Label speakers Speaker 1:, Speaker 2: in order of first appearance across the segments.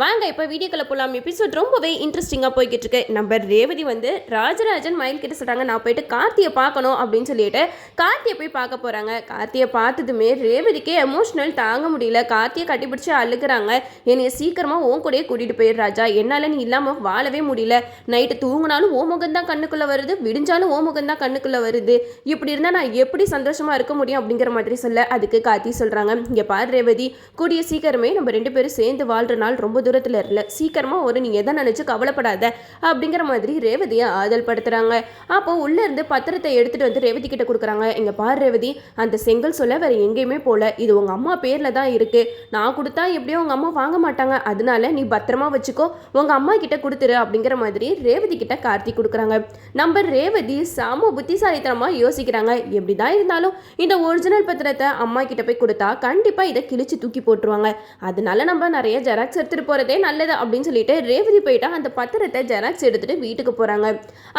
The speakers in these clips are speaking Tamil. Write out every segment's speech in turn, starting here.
Speaker 1: வாங்க இப்போ வீடியோக்குள்ளே போகலாம் எபிசோட் ரொம்பவே இன்ட்ரெஸ்டிங்காக போய்கிட்டு இருக்கு நம்ம ரேவதி வந்து ராஜராஜன் மயில் கிட்ட சொல்கிறாங்க நான் போயிட்டு கார்த்தியை பார்க்கணும் அப்படின்னு சொல்லிட்டு கார்த்தியை போய் பார்க்க போகிறாங்க கார்த்தியை பார்த்ததுமே ரேவதிக்கே எமோஷனல் தாங்க முடியல. கார்த்தியை கட்டிப்பிடிச்சு அழுகுறாங்க. என்னைய சீக்கிரமாக ஓன் கூடயே கூட்டிகிட்டு போயிடு ராஜா. என்னால் நீ இல்லாமல் வாழவே முடியல. நைட்டு தூங்கினாலும் ஓ முகம் தான் கண்ணுக்குள்ளே வருது. விடிஞ்சாலும் ஓ முகம் தான் கண்ணுக்குள்ளே வருது. இப்படி இருந்தால் நான் எப்படி சந்தோஷமாக இருக்க முடியும்? அப்படிங்கிற மாதிரி சொல்ல அதுக்கு கார்த்தி சொல்கிறாங்க இங்கே பாரு ரேவதி. கூடிய சீக்கிரமே நம்ம ரெண்டு பேரும் சேர்ந்து வாழ்கிற நாள் ரொம்ப தூரத்தில் இல்லை சீக்கிரமாக ஒரு நீ எதை நினச்சி கவலைப்படாத அப்படிங்கிற மாதிரி ரேவதியை ஆதல் படுத்துகிறாங்க அப்போ உள்ளே இருந்து பத்திரத்தை எடுத்துகிட்டு வந்து ரேவதி கிட்ட கொடுக்குறாங்க. இங்கே பாரு ரேவதி அந்த செங்கல் சொல்ல வேற எங்கேயுமே போல. இது உங்கள் அம்மா பேரில் தான் இருக்குது நான் கொடுத்தா எப்படியோ உங்கள் அம்மா வாங்க மாட்டாங்க. அதனால நீ பத்திரமா வச்சுக்கோ. உங்கள் அம்மா கிட்ட கொடுத்துரு அப்படிங்கிற மாதிரி ரேவதி கிட்ட கார்த்தி கொடுக்குறாங்க. நம்ம ரேவதி சம புத்திசாலித்தனமாக யோசிக்கிறாங்க. எப்படி தான் இருந்தாலும் இந்த ஒரிஜினல் பத்திரத்தை அம்மா கிட்ட போய் கொடுத்தா கண்டிப்பாக இதை கிழிச்சு தூக்கி போட்டுருவாங்க. அதனால நம்ம நிறைய ஜெராக்ஸ் எடுத்துகிட்டு போகிறதே நல்லது அப்படின்னு சொல்லிட்டு ரேவதி போயிட்டா அந்த பத்திரத்தை ஜெராக்ஸ் எடுத்துகிட்டு வீட்டுக்கு போகிறாங்க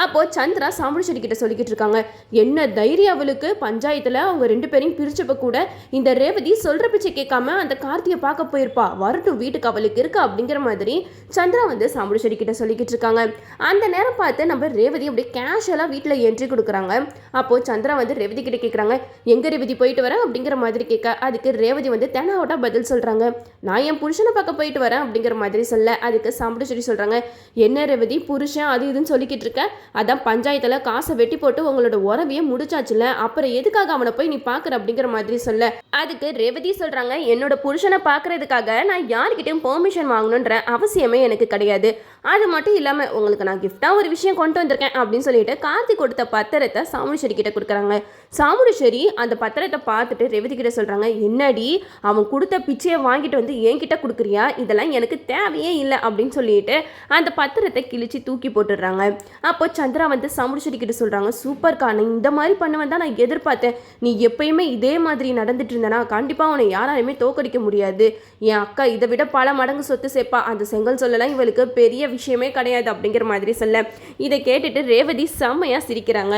Speaker 1: அப்போது சந்திரா சாமுடிச்செடி கிட்ட சொல்லிக்கிட்டு இருக்காங்க. என்ன தைரியம் அவளுக்கு? பஞ்சாயத்தில் அவங்க ரெண்டு பேரையும் பிரிச்சப்ப கூட இந்த ரேவதி சொல்கிற பிச்சை கேட்காம அந்த கார்த்தியை பார்க்க போயிருப்பா. வரட்டும் வீட்டுக்கு அவளுக்கு இருக்கு அப்படிங்கிற மாதிரி சந்திரா வந்து சாமுடிச்செடி கிட்ட சொல்லிக்கிட்டு இருக்காங்க. அந்த நேரம் பார்த்து நம்ம ரேவதி அப்படியே கேஷுவலாக வீட்டில் என்ட்ரி கொடுக்குறாங்க. அப்போது சந்திரா வந்து ரேவதி கிட்ட கேட்குறாங்க எங்கே ரேவதி போயிட்டு வரேன் அப்படிங்கிற மாதிரி கேட்க அதுக்கு ரேவதி வந்து தெனாவட்டா பதில் சொல்கிறாங்க நான் என் புருஷனை பார்க்க போயிட்டு வரேன் அப்படிங்கிற மாதிரி சொல்ல அதுக்கு சாம்பிட்டு சொல்றாங்க. என்ன ரேவதி புருஷன் அது இதுன்னு சொல்லிக்கிட்டு இருக்க? அதான் பஞ்சாயத்துல காசை வெட்டி போட்டு உங்களோட உறவையே முடிச்சாச்சுல அப்புறம் எதுக்காக அவனை போய் நீ பாக்குற அப்படிங்கிற மாதிரி சொல்ல. அதுக்கு ரேவதி சொல்றாங்க என்னோட புருஷனை பார்க்கறதுக்காக நான் யார்கிட்டயும் பெர்மிஷன் வாங்கணுன்ற அவசியமே எனக்கு கிடையாது. அது மட்டும் இல்லாம உங்களுக்கு நான் கிஃப்டாக ஒரு விஷயம் கொண்டு வந்திருக்கேன் அப்படின்னு சொல்லிட்டு கார்த்திக் கொடுத்த பத்திரத்தை சாமுடிச்சேரி கிட்ட கொடுக்குறாங்க. சாமுடிச்சேரி அந்த பத்திரத்தை பார்த்துட்டு ரேவதி கிட்ட சொல்கிறாங்க என்னடி அவன் கொடுத்த பிச்சையை வாங்கிட்டு வந்து என்கிட்ட கொடுக்குறியா? இதெல்லாம் எனக்கு தேவையே இல்லை அப்படின்னு சொல்லிட்டு அந்த பத்திரத்தை கிழிச்சு தூக்கி போட்டுடுறாங்க. அப்போ சந்திரா வந்து சாமுடிச்சேரி கிட்ட சொல்கிறாங்க சூப்பர் காரணம் இந்த மாதிரி பண்ணுவேன் தான் நான் எதிர்பார்த்தேன். நீ எப்பயுமே இதே மாதிரி நடந்துட்டு இருந்தனா கண்டிப்பாக உன்னை யாராலுமே தோக்கடிக்க முடியாது. என் அக்கா இதை விட பல மடங்கு சொத்து சேர்ப்பா. அந்த செங்கல் சொல்லலாம் இவளுக்கு பெரிய விஷயமே கிடையாது அப்படிங்கிற மாதிரி சொல்ல. இதை கேட்டுட்டு ரேவதி செம்மையாக சிரிக்கிறாங்க.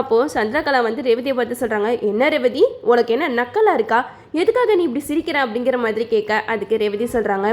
Speaker 1: அப்போது சந்திரகலா வந்து ரேவதி ரேவதியை பார்த்து சொல்கிறாங்க என்ன ரேவதி? உனக்கு என்ன நக்கலாக இருக்கா? எதுக்காக நீ இப்படி சிரிக்கிற? அப்படிங்கிற மாதிரி கேட்க அதுக்கு ரேவதி சொல்கிறாங்க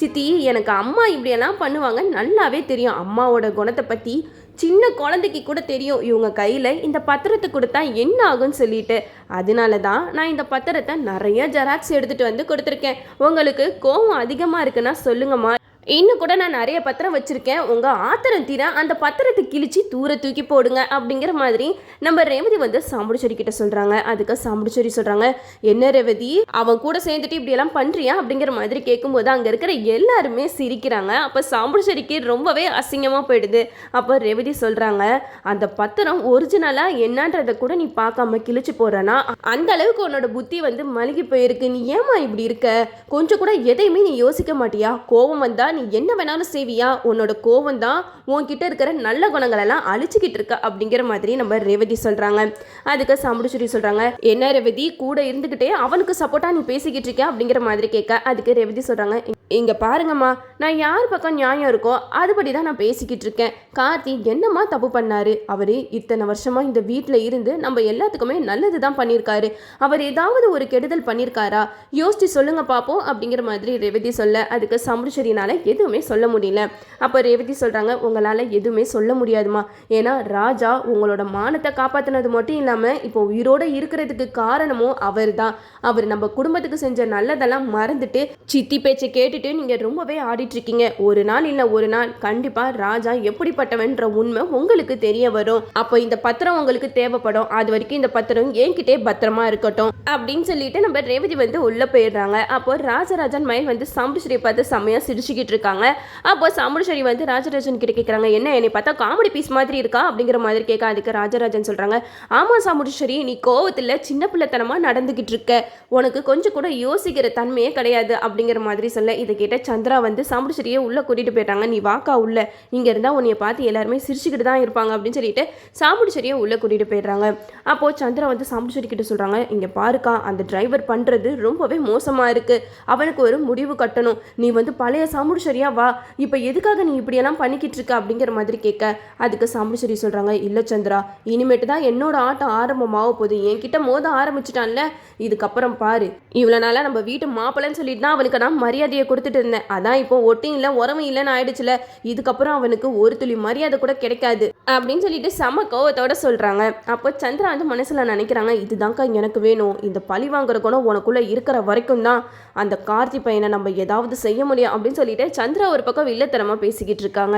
Speaker 1: சித்தி எனக்கு அம்மா இப்படியெல்லாம் பண்ணுவாங்க நல்லாவே தெரியும். அம்மாவோட குணத்தை பற்றி சின்ன குழந்தைக்கு கூட தெரியும். இவங்க கையில் இந்த பத்திரத்தை கொடுத்தா என்ன ஆகும்னு சொல்லிட்டு. அதனால தான் நான் இந்த பத்திரத்தை நிறைய ஜெராக்ஸ் எடுத்துகிட்டு வந்து கொடுத்துருக்கேன். உங்களுக்கு கோவம் அதிகமாக இருக்குன்னா சொல்லுங்கம்மா. இன்னும் கூட நான் நிறைய பத்திரம் வச்சுருக்கேன். உங்கள் ஆத்திரம் தீர அந்த பத்திரத்தை கிழிச்சு தூர தூக்கி போடுங்க அப்படிங்கிற மாதிரி நம்ம ரேவதி வந்து சாம்புடிச்சேரி கிட்ட சொல்கிறாங்க அதுக்கு சாம்புடிச்சேரி சொல்கிறாங்க என்ன ரேவதி அவன் கூட சேர்ந்துட்டு இப்படியெல்லாம் பண்ணுறியா அப்படிங்கிற மாதிரி கேட்கும்போது அங்கே இருக்கிற எல்லாருமே சிரிக்கிறாங்க. அப்போ சாம்புடிச்சேரிக்கு ரொம்பவே அசிங்கமாக போயிடுது. அப்போ ரேவதி சொல்கிறாங்க அந்த பத்திரம் ஒரிஜினலாக என்னன்றதை கூட நீ பார்க்காம கிழிச்சு போடுறனா? அந்த அளவுக்கு உன்னோட புத்தி வந்து மழுகி போயிருக்கு. நீ ஏமா இப்படி இருக்க? கொஞ்சம் கூட எதையுமே நீ யோசிக்க மாட்டியா? கோபம் வந்தால் நீ என்ன வேணாலும் செய்வியா? உன்னோட கோவம் தான் உன்கிட்ட இருக்கிற நல்ல குணங்கள் எல்லாம் அழிச்சுக்கிட்டு இருக்க அப்படிங்கிற மாதிரி நம்ம ரேவதி சொல்றாங்க. அதுக்கு சாமுடிச்சுரி சொல்றாங்க என்ன ரேவதி? கூட இருந்துகிட்டே அவனுக்கு சப்போர்ட்டா நீ பேசிக்கிட்டு இருக்கியா? அப்படிங்கிற மாதிரி கேட்க அதுக்கு ரேவதி சொல்றாங்க இங்கே பாருங்கம்மா நான் யார் பக்கம் நியாயம் இருக்கோ அதுபடி தான் நான் பேசிக்கிட்டு இருக்கேன். கார்த்தி என்னம்மா தப்பு பண்ணாரு? அவர் இத்தனை வருஷமாக இந்த வீட்டில் இருந்து நம்ம எல்லாத்துக்குமே நல்லது தான் பண்ணியிருக்காரு அவர் ஏதாவது ஒரு கெடுதல் பண்ணியிருக்காரா யோசிச்சு சொல்லுங்க பார்ப்போம் அப்படிங்கிற மாதிரி ரேவதி சொல்ல அதுக்கு சமுடிச்சரினால எதுவுமே சொல்ல முடியல. அப்போ ரேவதி சொல்கிறாங்க உங்களால் எதுவுமே சொல்ல முடியாதுமா ஏன்னா ராஜா உங்களோட மானத்தை காப்பாற்றினது மட்டும் இல்லாமல் இப்போ உயிரோடு இருக்கிறதுக்கு காரணமும் அவர் தான் அவர் நம்ம குடும்பத்துக்கு செஞ்ச நல்லதெல்லாம் மறந்துட்டு சித்தி பேச்சை கேட்டுட்டு நீங்கள் ரொம்பவே ஆடிட்டுருக்கீங்க. ஒரு நாள் இல்லை ஒரு நாள் கண்டிப்பாக ராஜா எப்படிப்பட்டவன்ற உண்மை உங்களுக்கு தெரிய வரும். அப்போ இந்த பத்திரம் உங்களுக்கு தேவைப்படும். அது வரைக்கும் இந்த பத்திரம் என்கிட்டே பத்திரமா இருக்கட்டும். அப்படின்னு சொல்லிட்டு நம்ம ரேவதி வந்து உள்ளே போயிடுறாங்க. அப்போ ராஜராஜன் மயில் வந்து சாம்புஸ்ரீ பார்த்து செம்மையாக சிரிச்சுக்கிட்டு இருக்காங்க. அப்போ சாமுடிச்சேரி வந்து ராஜராஜன் கிட்ட கேட்குறாங்க என்ன என்னை பார்த்தா காமெடி பீஸ் மாதிரி இருக்கா? அப்படிங்கிற மாதிரி கேட்க அதுக்கு ராஜராஜன் சொல்கிறாங்க ஆமாம் சாமுடிச்சேரி நீ கோவத்தில் சின்ன பிள்ளைத்தனமாக நடந்துக்கிட்டு இருக்க. உனக்கு கொஞ்சம் கூட யோசிக்கிற தன்மையே கிடையாது. அப்படிங்கிற மாதிரி சொல்ல இதை கேட்ட சந்திரா வந்து சாமுடிச்சேரியை உள்ளே கூட்டிகிட்டு போயிட்டாங்க. நீ வாக்கா உள்ள. இங்கே இருந்தால் உன்னைய பார்த்து எல்லாருமே சிரிச்சுக்கிட்டு தான் இருப்பாங்க. அப்படின்னு சொல்லிட்டு சாமுடிச்சேரியை உள்ளே கூட்டிகிட்டு போயிடுறாங்க. அப்போது சந்திரா வந்து சாமுடிச்சேரி கிட்ட சொல்கிறாங்க இங்கே பாருக்கா அந்த டிரைவர் பண்ணுறது ரொம்பவே மோசமாக இருக்குது அவனுக்கு ஒரு முடிவு கட்டணும். நீ வந்து பழைய சாமுடிச்சேரியா வா. இப்போ எதுக்காக நீ இப்படியெல்லாம் பண்ணிக்கிட்டு இருக்க? அப்படிங்கிற மாதிரி கேட்க அதுக்கு சாமுடிச்சேரி சொல்கிறாங்க இல்லை சந்திரா இனிமேட்டு தான் என்னோட ஆட்டம் ஆரம்பமாக போகுது. என்கிட்ட மோத ஆரம்பிச்சிட்டான்ல. இதுக்கப்புறம் பாரு. இவ்வளோ நாளாக நம்ம வீட்டு மாப்பிள்ளைன்னு சொல்லிட்டு தான் அவனுக்கு நான் மரியாதையை கொடுத்துட்டு இருந்தேன். அதான் இப்போ ஒட்டும் இல்லை உரமும் இல்லைன்னு ஆயிடுச்சுல. இதுக்கப்புறம் அவனுக்கு ஒரு துளி மரியாதை கூட கிடைக்காது. அப்படின்னு சொல்லிட்டு செம கோவத்தோட சொல்கிறாங்க அப்போ சந்திரா வந்து மனசில் நினைக்கிறாங்க இதுதான்க்கா எனக்கு வேணும். இந்த பழி வாங்குற குணம் உனக்குள்ளே இருக்கிற வரைக்கும் தான். அந்த கார்த்தி பையனை நம்ம ஏதாவது செய்ய முடியும். அப்படின்னு சொல்லிட்டு சந்திரா ஒரு பக்கம் வில்லத்தனமாக பேசிக்கிட்டு இருக்காங்க.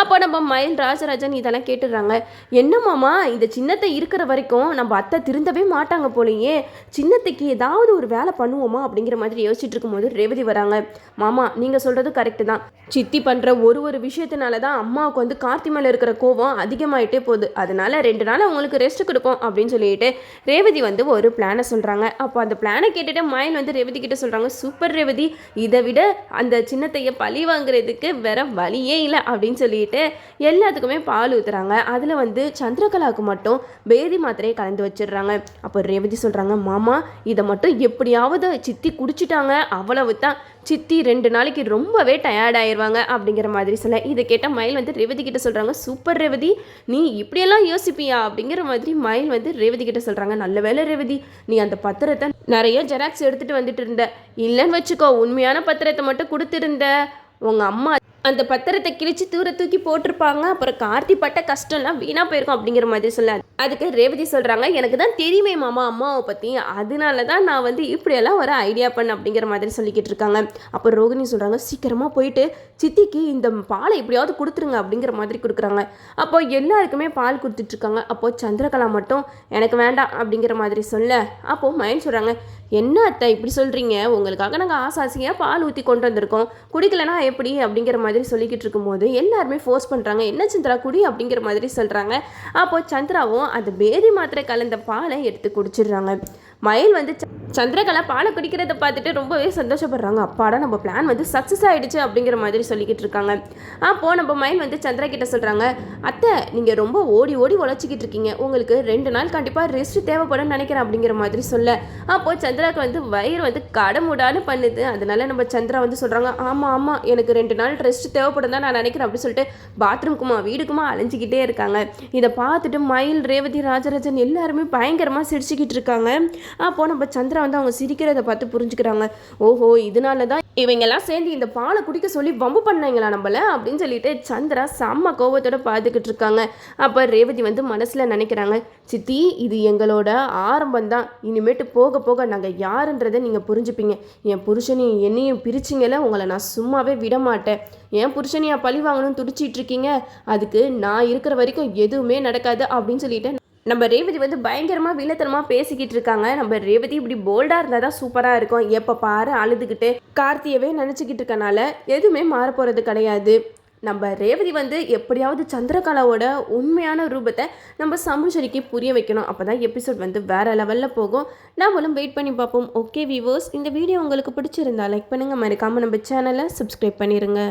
Speaker 1: அப்போ நம்ம மயில் ராஜராஜன் இதெல்லாம் கேட்டுடுறாங்க. என்னமாமா இந்த சின்னத்தை இருக்கிற வரைக்கும் நம்ம அத்தை திருந்தவே மாட்டாங்க போலயே. சின்னத்துக்கு ஏதாவது ஒரு வேலை பண்ணுவோமா? அப்படிங்கிற மாதிரி யோசிச்சுட்டு இருக்கும்போது ரேவதி வராங்க. மாமா நீங்கள் சொல்கிறது கரெக்டு தான். சித்தி பண்ணுற ஒரு ஒரு விஷயத்தினால தான் அம்மாவுக்கு வந்து கார்த்தி மேலே இருக்கிற கோவம் அதிகமாயிட்டே போகுது. அதனால ரெண்டு நாள் அவங்களுக்கு ரெஸ்ட் கொடுப்போம் அப்படின்னு சொல்லிட்டு ரேவதி வந்து ஒரு பிளானை சொல்கிறாங்க அப்போ அந்த பிளானை கேட்டுட்டு மயில் வந்து ரேவதி கிட்ட சொல்கிறாங்க சூப்பர் ரேவதி இதை விட அந்த சின்னத்தைய பழி வாங்குறதுக்கு வேற வழியே இல்லை. அப்படின்னு சொல்லிட்டு எல்லாத்துக்குமே பால் ஊற்றுறாங்க அதில் வந்து சந்திரகலாவுக்கு மட்டும் பேதி மாத்திரையை கலந்து வச்சிடுறாங்க. அப்போ ரேவதி சொல்கிறாங்க மாமா இதை மட்டும் எப்படியாவது சித்தி குடிச்சிட்டாங்க அவ்வளவு தான் சித்தி ரெண்டு நாளைக்கு ரொம்பவே டயர்ட் ஆயிடுவாங்க அப்படிங்கிற மாதிரி சொல்ல. இதை கேட்டால் மயில் வந்து ரேவதி கிட்ட சொல்கிறாங்க சூப்பர் ரேவதி நீ இப்படியெல்லாம் யோசிப்பியா? அப்படிங்கிற மாதிரி மயில் வந்து ரேவதி கிட்ட சொல்கிறாங்க நல்ல வேலை ரேவதி நீ அந்த பத்திரத்தை நிறைய ஜெராக்ஸ் எடுத்துகிட்டு வந்துட்டு இருந்த. இல்லைன்னு வச்சுக்கோ உண்மையான பத்திரத்தை மட்டும் கொடுத்துருந்த. உங்கள் அம்மா அந்த பத்திரத்தை கிழிச்சு தூர தூக்கி போட்டிருப்பாங்க. அப்புறம் கார்த்தி பட்ட கஷ்டம்லாம் வீணாக போயிருக்கும். அப்படிங்கிற மாதிரி சொல்ல. அதுக்கு ரேவதி சொல்கிறாங்க எனக்கு தான் தெரியுமே மாமா அம்மாவை பற்றி அதனால தான் நான் வந்து இப்படியெல்லாம் ஒரு ஐடியா பண்ண அப்படிங்கிற மாதிரி சொல்லிக்கிட்டு இருக்காங்க. அப்போ ரோகிணி சொல்கிறாங்க சீக்கிரமாக போயிட்டு சித்திக்கு இந்த பாலை எப்படியாவது கொடுத்துருங்க அப்படிங்கிற மாதிரி கொடுக்குறாங்க. அப்போ எல்லாருக்குமே பால் கொடுத்துட்ருக்காங்க அப்போது சந்திரகலா மட்டும் எனக்கு வேண்டாம் அப்படிங்கிற மாதிரி சொல்ல அப்போது மயன் சொல்கிறாங்க என்ன அத்தை இப்படி சொல்கிறீங்க உங்களுக்காக நாங்கள் ஆசாசியாக பால் ஊற்றி கொண்டு வந்திருக்கோம். குடிக்கலனா எப்படி? அப்படிங்கிற மாதிரி சொல்லிக்கிட்டு இருக்கும்போது எல்லாருமே ஃபோர்ஸ் பண்ணுறாங்க என்ன சந்திரா குடி அப்படிங்கிற மாதிரி சொல்கிறாங்க அப்போது சந்திராவும் அந்த பேதி மாத்திரை கலந்த பாலை எடுத்து குடிச்சிடுறாங்க. மயில் வந்து சந்திரகலா பாலை குடிக்கிறத பார்த்துட்டு ரொம்பவே சந்தோஷப்படுறாங்க. அப்பாடா நம்ம பிளான் வந்து சக்ஸஸ் ஆகிடுச்சு அப்படிங்கிற மாதிரி சொல்லிக்கிட்டு இருக்காங்க. போ நம்ம மயில் வந்து சந்திரா கிட்ட சொல்கிறாங்க அத்தை நீங்கள் ரொம்ப ஓடி ஓடி உழைச்சிக்கிட்டு இருக்கீங்க. உங்களுக்கு ரெண்டு நாள் கண்டிப்பாக ரெஸ்ட் தேவைப்படும்னு நினைக்கிறேன் அப்படிங்கிற மாதிரி சொல்ல. அப்போ சந்திராக்கு வந்து வயிறு வந்து கடமுடான்னு பண்ணுது. அதனால நம்ம சந்திரா வந்து சொல்கிறாங்க ஆமாம் ஆமாம் எனக்கு ரெண்டு நாள் ரெஸ்ட் தேவைப்படும் தான் நான் நினைக்கிறேன் அப்படின்னு சொல்லிட்டு பாத்ரூம்க்குமா வீடுக்குமா அலைஞ்சிக்கிட்டே இருக்காங்க. இதை பார்த்துட்டு மயில் ரேவதி ராஜராஜன் எல்லாருமே பயங்கரமாக சிரிச்சுக்கிட்டு இருக்காங்க. அப்போ நம்ம சந்திரா வந்து அவங்க சிரிக்கிறத பார்த்து புரிஞ்சுக்கிறாங்க. ஓஹோ இதனால தான் இவங்கெல்லாம் சேர்ந்து இந்த பாலை குடிக்க சொல்லி வம்பு பண்ணாங்களா நம்மள? அப்படின்னு சொல்லிட்டு சந்திரா செம்ம கோவத்தோட பார்த்துக்கிட்டு இருக்காங்க. அப்போ ரேவதி வந்து மனசில் நினைக்கிறாங்க சித்தி இது எங்களோட ஆரம்பம் தான் இனிமேட்டு போக போக நாங்கள் யாருன்றதை நீங்கள் புரிஞ்சுப்பீங்க. என் புருஷனையும் என்னையும் பிரிச்சிங்கல உங்களை நான் சும்மாவே விட மாட்டேன் என் புருஷனையா பழி வாங்கணும்னு துடிச்சிட்டு இருக்கீங்க. அதுக்கு நான் இருக்கிற வரைக்கும் எதுவுமே நடக்காது அப்படின்னு சொல்லிட்டு நம்ம ரேவதி வந்து பயங்கரமாக வில்லத்தனமாக பேசிக்கிட்டு இருக்காங்க. நம்ம ரேவதி இப்படி போல்டாக இருந்தால் தான் சூப்பராக இருக்கும். எப்போ பாரு அழுதுகிட்டு கார்த்தியவே நினச்சிக்கிட்டு இருக்கனால எதுவுமே மாறப்போகிறது கிடையாது. நம்ம ரேவதி வந்து எப்படியாவது சந்திரகலாவோட உண்மையான ரூபத்தை நம்ம சமுச்சரிக்கு புரிய வைக்கணும். அப்போ தான் எபிசோட் வந்து வேறு லெவலில் போகும். நாமளும் வெயிட் பண்ணி பார்ப்போம். ஓகே வியூவர்ஸ் இந்த வீடியோ உங்களுக்கு பிடிச்சிருந்தா லைக் பண்ணுங்கள் மறக்காமல் நம்ம சேனலை சப்ஸ்கிரைப் பண்ணிடுங்க